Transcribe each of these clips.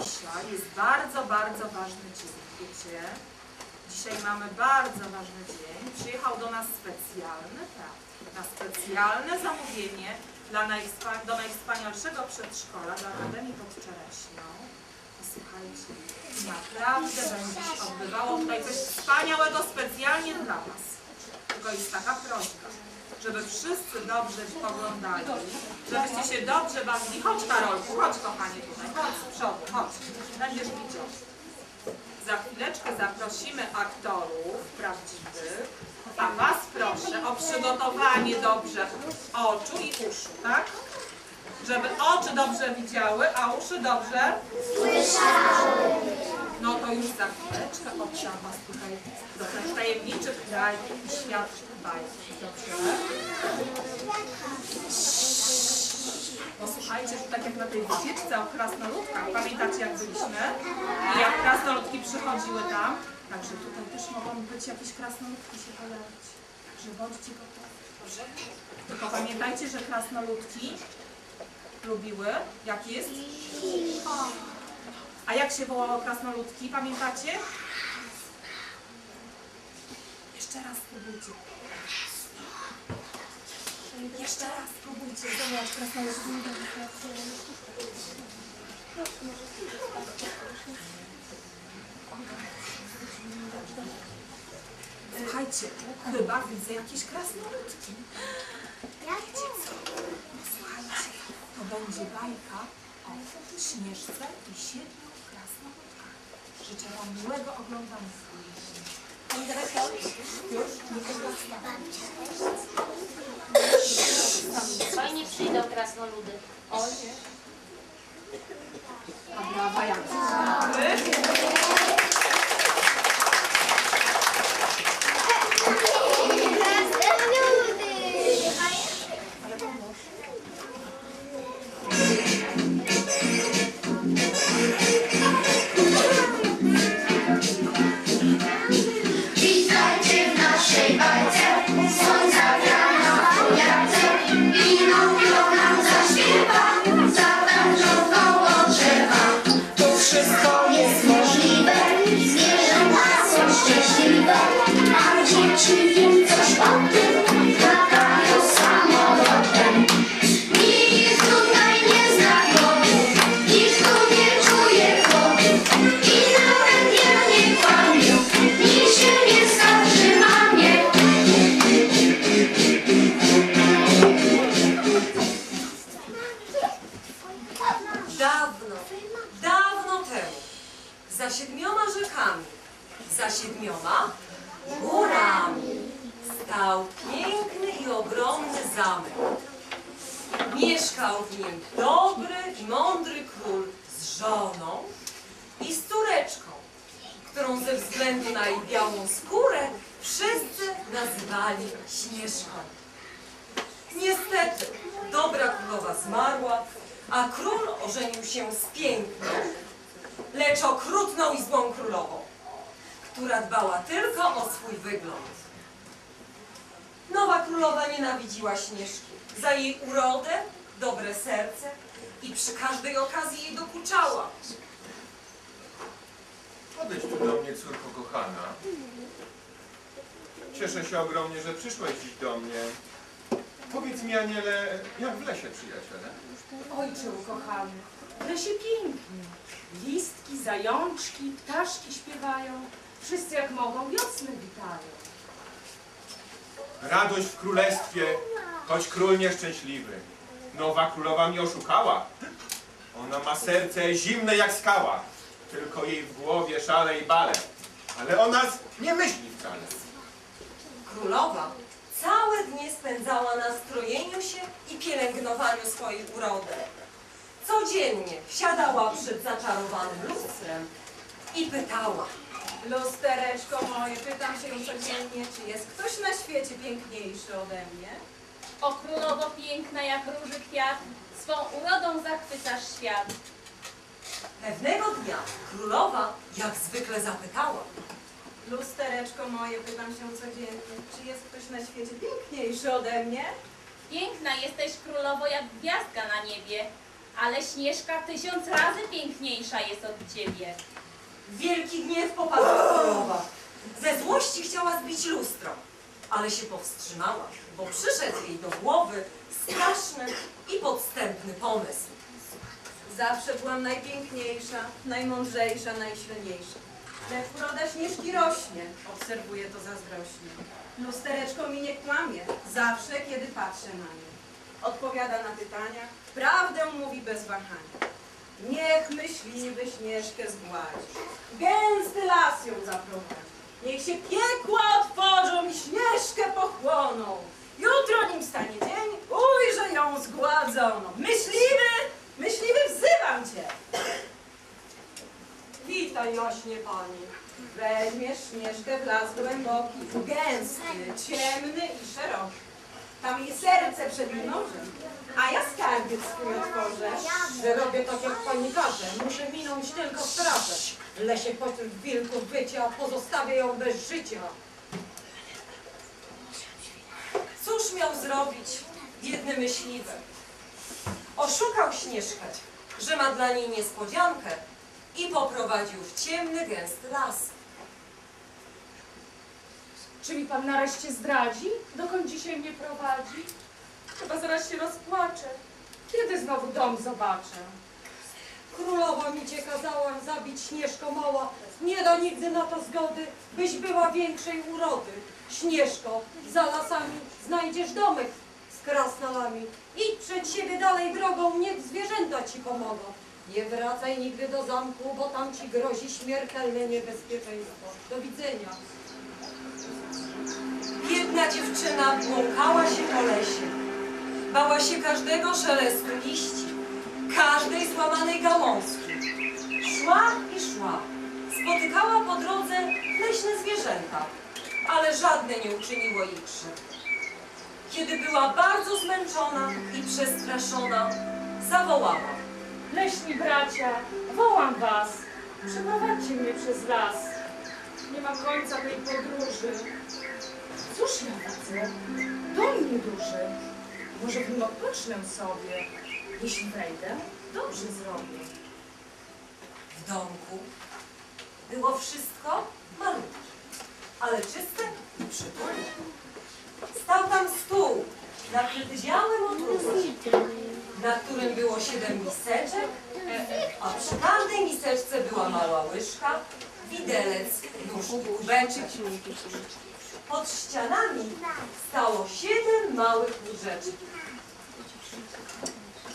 dzisiaj jest bardzo, bardzo ważny dzień, wiecie? Dzisiaj mamy bardzo ważny dzień. Przyjechał do nas specjalny teatr, na specjalne zamówienie dla najwspa- do najwspanialszego przedszkola, dla Akademii pod Czereśnią. I słuchajcie, naprawdę będzie się odbywało tutaj coś wspaniałego specjalnie dla Was. Tylko jest taka prośba, żeby wszyscy dobrze oglądali, żebyście się dobrze bawili. Chodź Karolku, chodź kochanie tutaj, chodź z przodu, chodź. Będziesz widział. Za chwileczkę zaprosimy aktorów prawdziwych, a Was proszę o przygotowanie dobrze oczu i uszu, tak? Żeby oczy dobrze widziały, a uszy dobrze słyszały. No to już za chwileczkę oddam Was tutaj do tych tajemniczych krajów i świat bajki, dobrze? Posłuchajcie, że tak jak na tej wycieczce o krasnoludkach, pamiętacie jak byliśmy? I jak krasnoludki przychodziły tam? Także tutaj też mogą być jakieś krasnoludki się pojawić. Także bądźcie gotowi. Dobrze? Tylko pamiętajcie, że krasnoludki lubiły, jak jest? A jak się wołało krasnoludki, pamiętacie? Jeszcze raz spróbujcie. Jeszcze raz spróbujcie zawołać krasnoludki. Słuchajcie, chyba widzę jakieś krasnoludki. Wiecie słuchajcie, to będzie bajka o Śnieżce i siedmiu. Życzę Wam miłego oglądania. Pani dyrektor? Fajnie przyjdą krasnoludy. A brawa jak? Fica nas. Ze względu na jej białą skórę wszyscy nazywali Śnieżką. Niestety, dobra królowa zmarła, a król ożenił się z piękną, lecz okrutną i złą królową, która dbała tylko o swój wygląd. Nowa królowa nienawidziła Śnieżki za jej urodę, dobre serce i przy każdej okazji jej dokuczała. Podejdź tu do mnie, córko kochana. Cieszę się ogromnie, że przyszłeś dziś do mnie. Powiedz mi, Aniele, jak w lesie, przyjaciele? Ojcze ukochany, w lesie pięknie. Listki, zajączki, ptaszki śpiewają. Wszyscy jak mogą wiosnę witają. Radość w królestwie, choć król nieszczęśliwy. Nowa królowa mnie oszukała. Ona ma serce zimne jak skała. Tylko jej w głowie szale i bale. Ale o nas nie myśli wcale. Królowa całe dnie spędzała na strojeniu się i pielęgnowaniu swojej urody. Codziennie siadała przed zaczarowanym lustrem i pytała. Lustereczko moje, pytam się codziennie, czy jest ktoś na świecie piękniejszy ode mnie? O królowo piękna jak róży kwiat, swą urodą zachwycasz świat. Pewnego dnia królowa jak zwykle zapytała. Lustereczko moje, pytam się codziennie, czy jest ktoś na świecie piękniejszy ode mnie? Piękna jesteś królowo jak gwiazdka na niebie. Ale Śnieżka tysiąc razy piękniejsza jest od ciebie. Wielki gniew popadł w królowa. Ze złości chciała zbić lustro, ale się powstrzymała, bo przyszedł jej do głowy straszny i podstępny pomysł. Zawsze byłam najpiękniejsza, najmądrzejsza, najsilniejsza. Lecz uroda Śnieżki rośnie, obserwuję to zazdrośnie. Lustereczko mi nie kłamie, zawsze kiedy patrzę na nie. Odpowiada na pytania, prawdę mówi bez wahania. Niech myśliwy Śnieżkę zgładzi, gęsty las ją zaprowadzi. Niech się piekła otworzą i Śnieżkę pochłoną. Jutro nim stanie dzień, ujrzę ją zgładzoną. Myśliwy, myśliwy wzywam cię. Witaj, jaśnie pani. Weźmiesz Śnieżkę w las głęboki, gęsty, ciemny i szeroki. Tam jej serce przed nożem, a ja skarbiec swój otworzę. że robię tak jak pani każe. Muszę minąć tylko strażę. W lesie pośród wilków wycia, pozostawię ją bez życia. Cóż miał zrobić biedny myśliwy? Oszukał Śnieżkę, że ma dla niej niespodziankę i poprowadził w ciemny, gęsty las. Czy mi pan nareszcie zdradzi? Dokąd dzisiaj mnie prowadzi? Chyba zaraz się rozpłaczę. Kiedy znowu dom zobaczę? Królowa mi cię kazała zabić Śnieżko mała. Nie da nigdy na to zgody, byś była większej urody. Śnieżko, za lasami znajdziesz domek z krasnalami. Przed siebie dalej drogą, niech zwierzęta ci pomogą. Nie wracaj nigdy do zamku, bo tam ci grozi śmiertelne niebezpieczeństwo. Do widzenia. Biedna dziewczyna błąkała się po lesie. Bała się każdego szelestu liści, każdej złamanej gałązki. Szła i szła. Spotykała po drodze leśne zwierzęta, ale żadne nie uczyniło jej krzywdy. Kiedy była bardzo zmęczona i przestraszona, zawołała. Leśni bracia, wołam was. Przeprowadźcie mnie przez las. Nie ma końca tej podróży. Cóż ja widzę? Dom nieduży. Może w nim odpocznę sobie. Jeśli wejdę, dobrze zrobię. W domku było wszystko malutkie, ale czyste i przytulne. Stał tam stół nakryty białym obrusem, na którym było siedem miseczek, a przy każdej miseczce była mała łyżka, widelec, nóż i kubeczek. Pod ścianami stało siedem małych łyżeczek.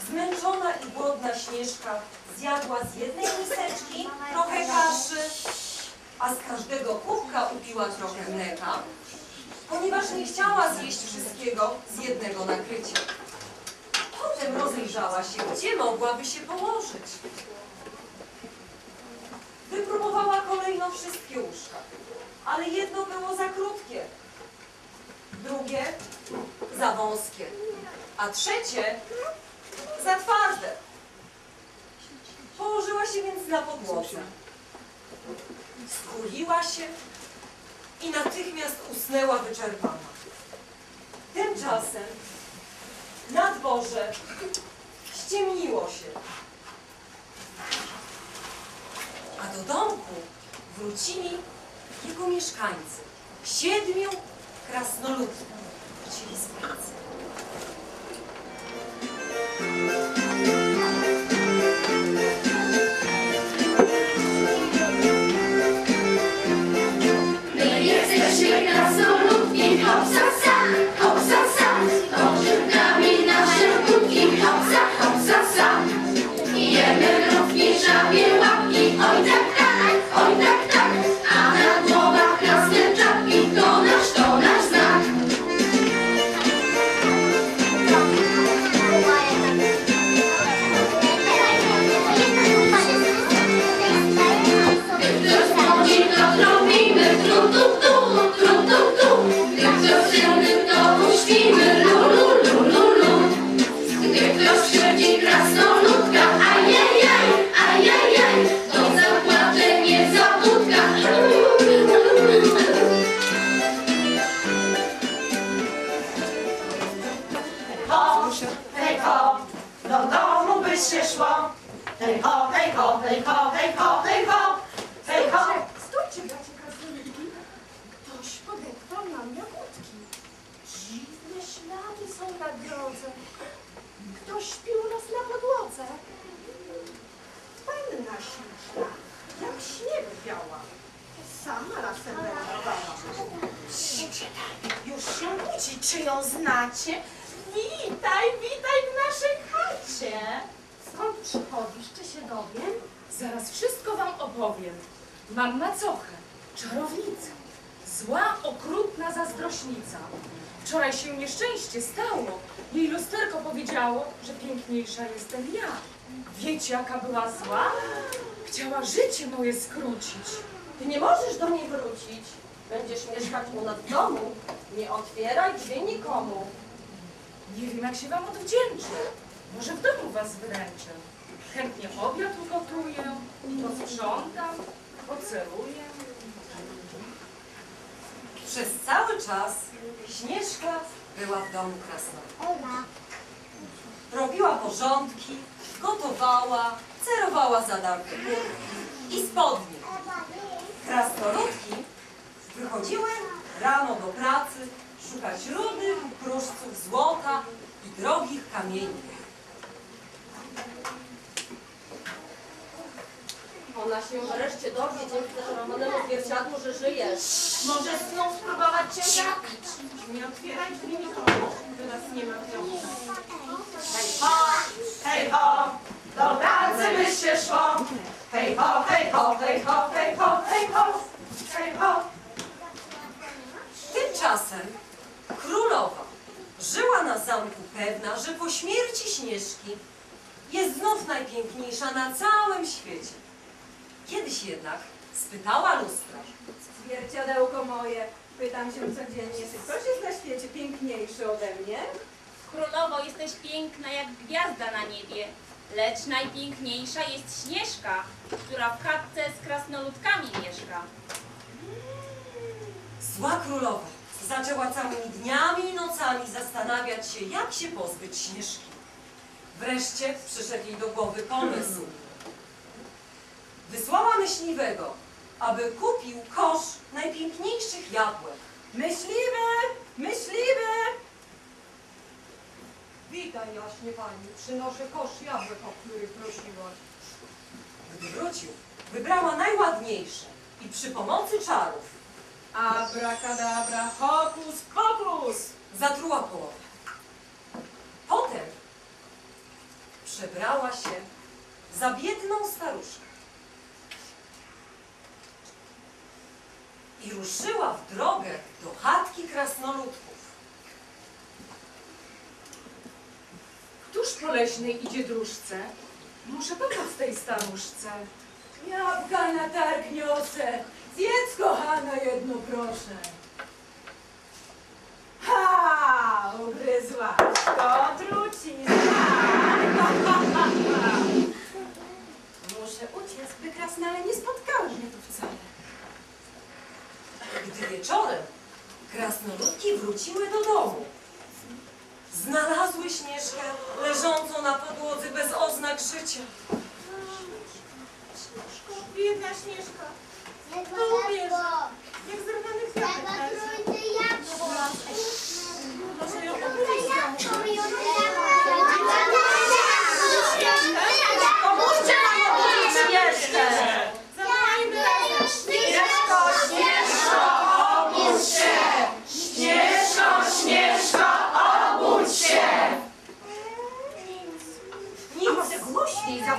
Zmęczona i głodna Śnieżka zjadła z jednej miseczki trochę kaszy, a z każdego kubka upiła trochę mleka, ponieważ nie chciała zjeść wszystkiego z jednego nakrycia. Potem rozejrzała się, gdzie mogłaby się położyć. Wypróbowała kolejno wszystkie łóżka, ale jedno było za krótkie, drugie za wąskie, a trzecie za twarde. Położyła się więc na podłodze. Skuliła się i natychmiast usnęła wyczerpana. Tymczasem na dworze ściemniło się. A do domku wrócili jego mieszkańcy. Siedmiu krasnoludków wrócili z pracy. Witaj, witaj w naszej chacie. Skąd przychodzisz, czy się dowiem? Zaraz wszystko wam opowiem. Mam macochę, czarownicę, zła, okrutna zazdrośnica. Wczoraj się nieszczęście stało. Jej lusterko powiedziało, że piękniejsza jestem ja. Wiecie, jaka była zła? Chciała życie moje skrócić. Ty nie możesz do mnie wrócić. Będziesz mieszkać u nas w domu. Nie otwieraj drzwi nikomu. Nie wiem, jak się wam odwdzięczę. Może w domu was wyręczę. Chętnie obiad ugotuję, posprzątam, poceluję. Przez cały czas Śnieżka była w domu krasnoluda. Robiła porządki, gotowała, cerowała zadarte kurtki i spodnie. Krasnoludki wychodziły rano do pracy szukać rudy, kruszców złota i drogich kamieni. Ona się wreszcie dowie dzięki zaczarowanemu zwierciadłu, że żyjesz. Może znów spróbować cię zabić. Nie otwieraj drzwi nikomu, by nas nie ma w domu. Hej ho, hej ho, do pracy myszy szło. Hej ho, hej ho, hej ho, hej ho, hej ho, hej ho. Tymczasem królowa żyła na zamku pewna, że po śmierci Śnieżki jest znów najpiękniejsza na całym świecie. Kiedyś jednak spytała lustra. Zwierciadełko moje, pytam się codziennie, czy ktoś jest na świecie piękniejszy ode mnie? Królowo, jesteś piękna jak gwiazda na niebie, lecz najpiękniejsza jest Śnieżka, która w chatce z krasnoludkami mieszka. Zła królowa zaczęła całymi dniami i nocami zastanawiać się, jak się pozbyć Śnieżki. Wreszcie przyszedł jej do głowy pomysł. Wysłała myśliwego, aby kupił kosz najpiękniejszych jabłek. Myśliwy! Myśliwy! Witaj jaśnie pani, przynoszę kosz jabłek, o który prosiłaś. Gdy wrócił, wybrała najładniejsze i przy pomocy czarów Abracadabra, hokus pokus! zatruła połowę. Potem przebrała się za biedną staruszkę i ruszyła w drogę do chatki krasnoludków. Któż po leśnej idzie dróżce? Muszę pomóc tej staruszce. Jabłka na targ niosę. Zjedz, kochana, jedno proszę. Ha! Ugryzła. To trucizna. Muszę uciec, by krasnale nie spotkały mnie tu wcale. Gdy wieczorem krasnoludki wróciły do domu,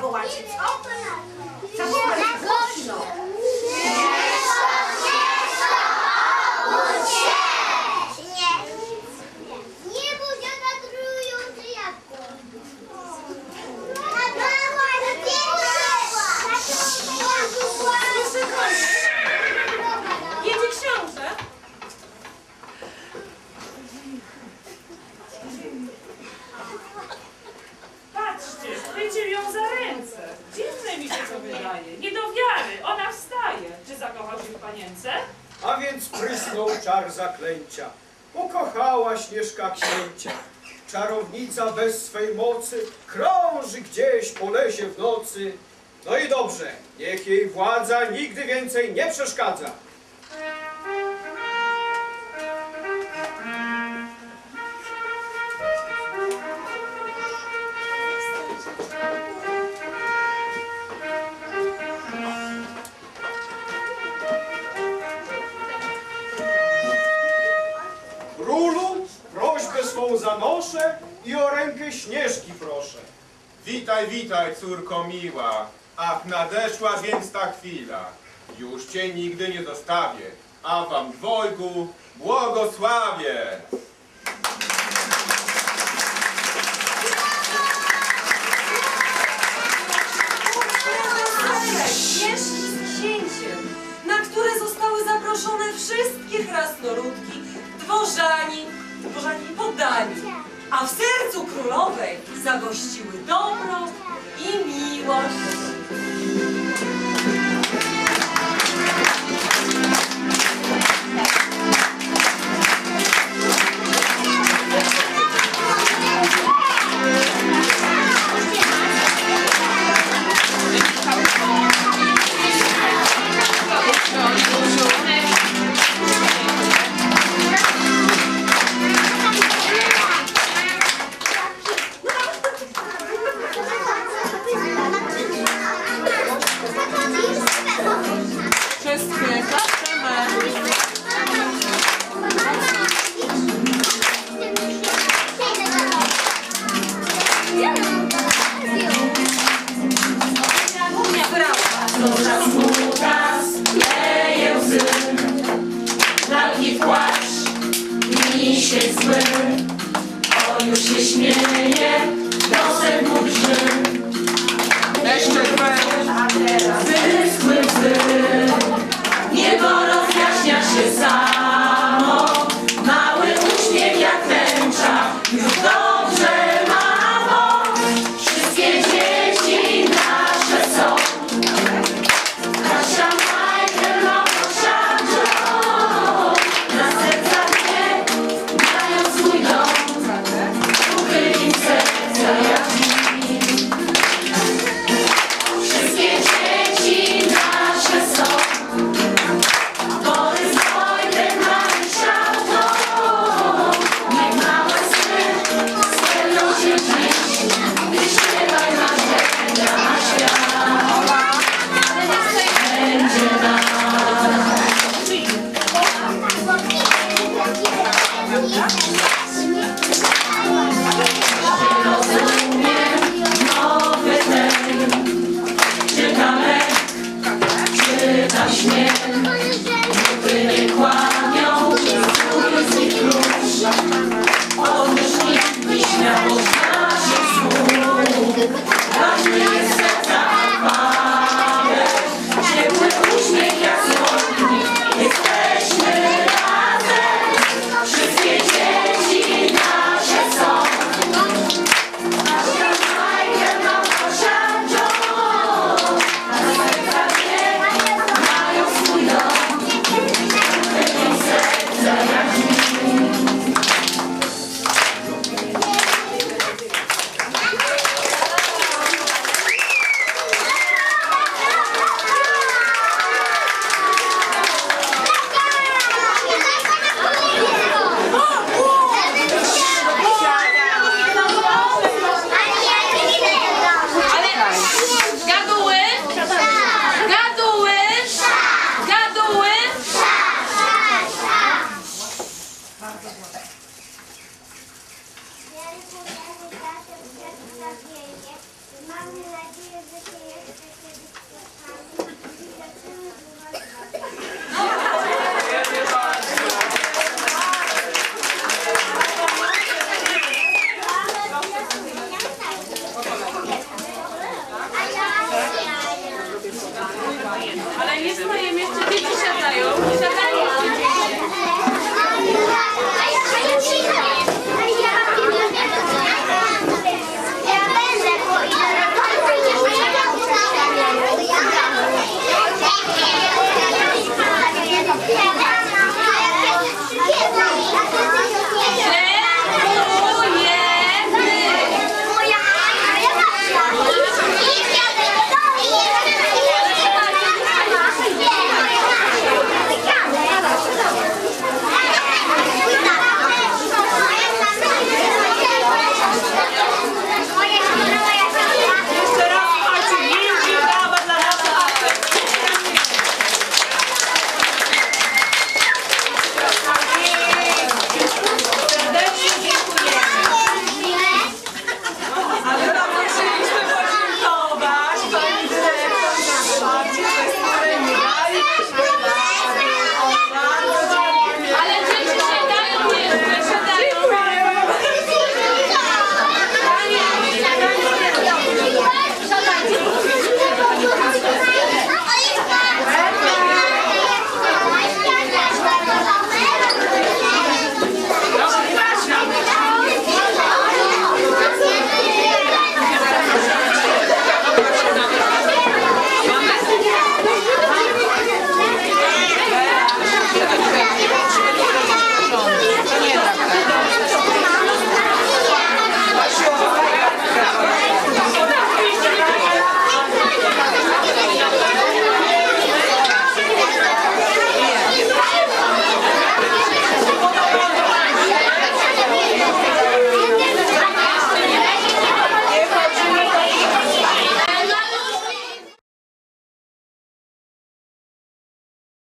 for watching. Oh, panience? A więc prysnął czar zaklęcia. Pokochała Śnieżka księcia. Czarownica bez swej mocy krąży gdzieś po lesie w nocy. No i dobrze, niech jej władza nigdy więcej nie przeszkadza. Witaj, witaj, córko miła. Ach, nadeszła więc ta chwila. Już cię nigdy nie zostawię, a wam dwojgu błogosławię. Z księciem, na które zostały zaproszone wszystkie krasnoludki, dworzani, dworzani poddani, a w sercu królowej zagościły dobro i miłość. Laki płacz, misie zły, o już się śmieje, dosek mu Yemek